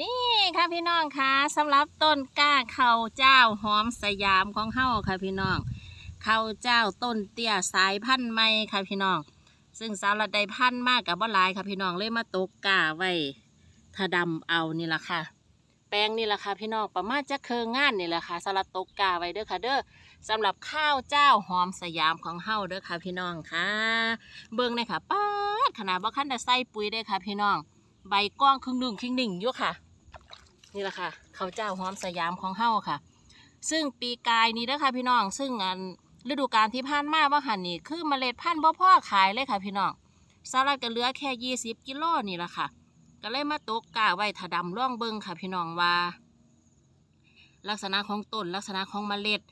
นี่ค่ะพี่น้องคะสำหรับต้นกล้าเขาวเจ้าหอมสยามของเฮาค่ะพี่น้องเขาวเจ้าต้นเตี้ยสายพันธุ์ใหม่ค่ะพี่น้อง ซึ่งสาวรัดได้พันธุ์มากกับบ่หลายค่ะพี่น้องเลยมาตกกล้าไว้ถ้าดำเอานี่ละค่ะ แปลงนี่แหละค่ะพี่น้องประมาณจะเคืองงานนี่แหละค่ะสำหรับตกกาไว้เด้อค่ะเด้อสำหรับข้าวเจ้าหอมสยามของเฮาเด้อค่ะพี่น้องค่ะ เบิ่งเลยค่ะป้าขนาดว่าขั้นจะใส่ปุ๋ยได้ค่ะพี่น้อง ใบก้องครึ่งหนึ่งครึ่งหนึ่งอยู่ค่ะ นี่แหละค่ะเขาเจ้าหอมสยามของเฮาค่ะ ซึ่งปีกายนี้เด้อค่ะพี่น้อง ซึ่งอันฤดูกาลที่ผ่านมาว่าหันนี่คือเมล็ดพันธุ์บ่พ่อขายเลยค่ะพี่น้องสลัดก็เหลือแค่ 20 กิโลนี่แหละค่ะ ก็เลยมาตกกาไว้ถ้าดำร่องเบิงค่ะพี่น้องว่า ลักษณะของต้นลักษณะของเมล็ด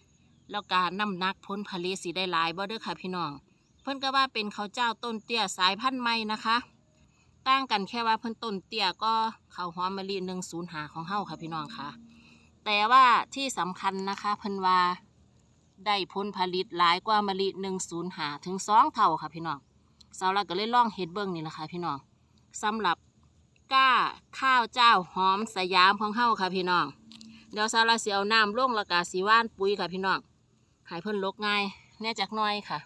แล้วการน้ำหนักผลผลิตสีได้หลายบ่เด้อค่ะพี่น้อง เพิ่นก็ว่าเป็นข้าวเจ้าต้นเตี้ยสายพันธุ์ใหม่นะคะ ต่างกันแค่ว่าเพิ่นต้นเตี้ยก็เข้าหอมมะลิหนึ่งศูนย์หาของเฮาค่ะพี่น้องค่ะ แต่ว่าที่สำคัญนะคะเพิ่นว่าได้ผลผลิตหลายกว่ามะลิหนึ่งศูนย์หาถึงสองเท่าค่ะพี่น้องสาวเรักก็เลยลองเฮ็ดเบิ่งนี่แหละค่ะพี่น้องสำหรับก้าข้าวเจ้าหอมสยามของเฮาค่ะพี่น้องเดี๋ยวซาลาสิเอาน้ำลงแล้วก็สีว่านปุ๋ยค่ะพี่น้องให้เพิ่นลกง่ายแน่จักน้อยค่ะ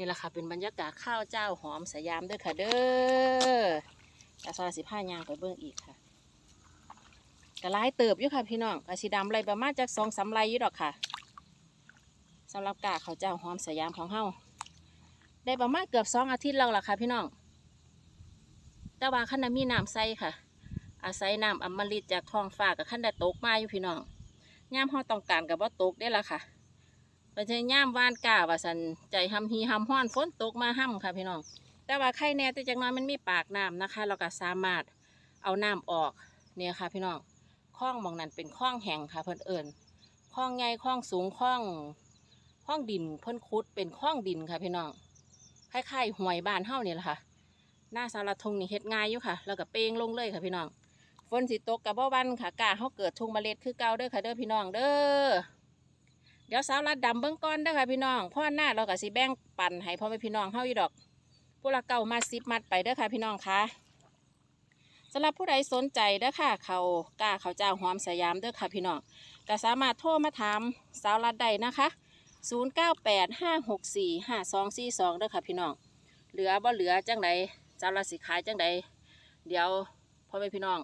นี่แหละค่ะเป็นบรรยากาศข้าวเจ้าหอมสยามเด้อค่ะเด้อแต่ซาลาสิผ้ายางไปเบิ่งอีกค่ะก็หลายเติบอยู่ค่ะพี่น้องกระสีดำไรประมาณจากสองสามไรอยู่ดอกค่ะสำหรับกาข้าวเจ้าหอมสยามของเฮาได้ประมาณเกือบสองอาทิตย์แล้วล่ะค่ะพี่น้องแต่ว่าขันน่ะมีน้ำใสค่ะ อาศัยน้ำอมฤตจากท้องฟ้ากับขั้นได้ตกมาอยู่พี่น้องย่ามเฮาต้องการกับว่าตกได้ละค่ะ จอย่ามว่านกาว่าสันใจหำฮีหำห้อนฝนตกมาห้ำค่ะพี่น้อง แต่ว่าไข่แน่แต่จังน้อยมันมีปากน้ำนะคะเราก็สามารถเอาน้ำออกเนี่ยค่ะพี่น้องคลองมองนั้นเป็นคลองแห่งค่ะเพิ่นเอิญคลองใหญ่คลองสูงคลองคลองดินเพิ่นคุดเป็นคลองดินค่ะพี่น้องคล้ายๆหวยบ้านเฮานี่แหละค่ะ หน้าสารทงนี่เฮ็ดง่ายอยู่ค่ะ แล้วก็เป้งลงเลยค่ะพี่น้องฝนสิตกกับบ่วันค่ะกาเฮาเกิดทุ่งเมล็ดคือเก่าเด้อค่ะเด้อพี่น้องเด้อ เดี๋ยวสาวรัดดำเบื้องก้อนเด้อค่ะพี่น้องพ่อหน้าเราก็สิแบ่งปันให้พ่อแม่พี่น้องเฮาอีดอกพวกละเก่ามาสิบมัดไปเด้อค่ะพี่น้องคะสำหรับผู้ใดสนใจเด้อค่ะ เขากล้าเขาเจ้าหอมสยามเด้อค่ะพี่น้องก็สามารถโทรมาถามสาวรัดได้นะคะ 0985645242เด้อค่ะพี่น้องเหลือบ่เหลือจังใดสาวรัดสิขายจังใดเดี๋ยวพ่อแม่พี่น้อง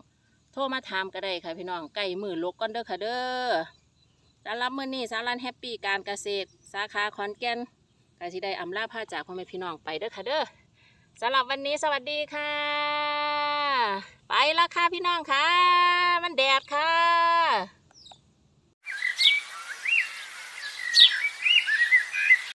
โทรมาถามก็ได้ค่ะพี่น้องใกล้มือลกก่อนเด้อค่ะเด้อ สำหรับมื้อนี้สารันแฮปปี้การเกษตร สาขาขอนแก่นกาสิได้อำลาพาจากพ่อแม่พี่น้องไปเด้อค่ะเด้อสำหรับวันนี้สวัสดีค่ะ ไปแล้วค่ะพี่น้องค่ะ มันแดดค่ะ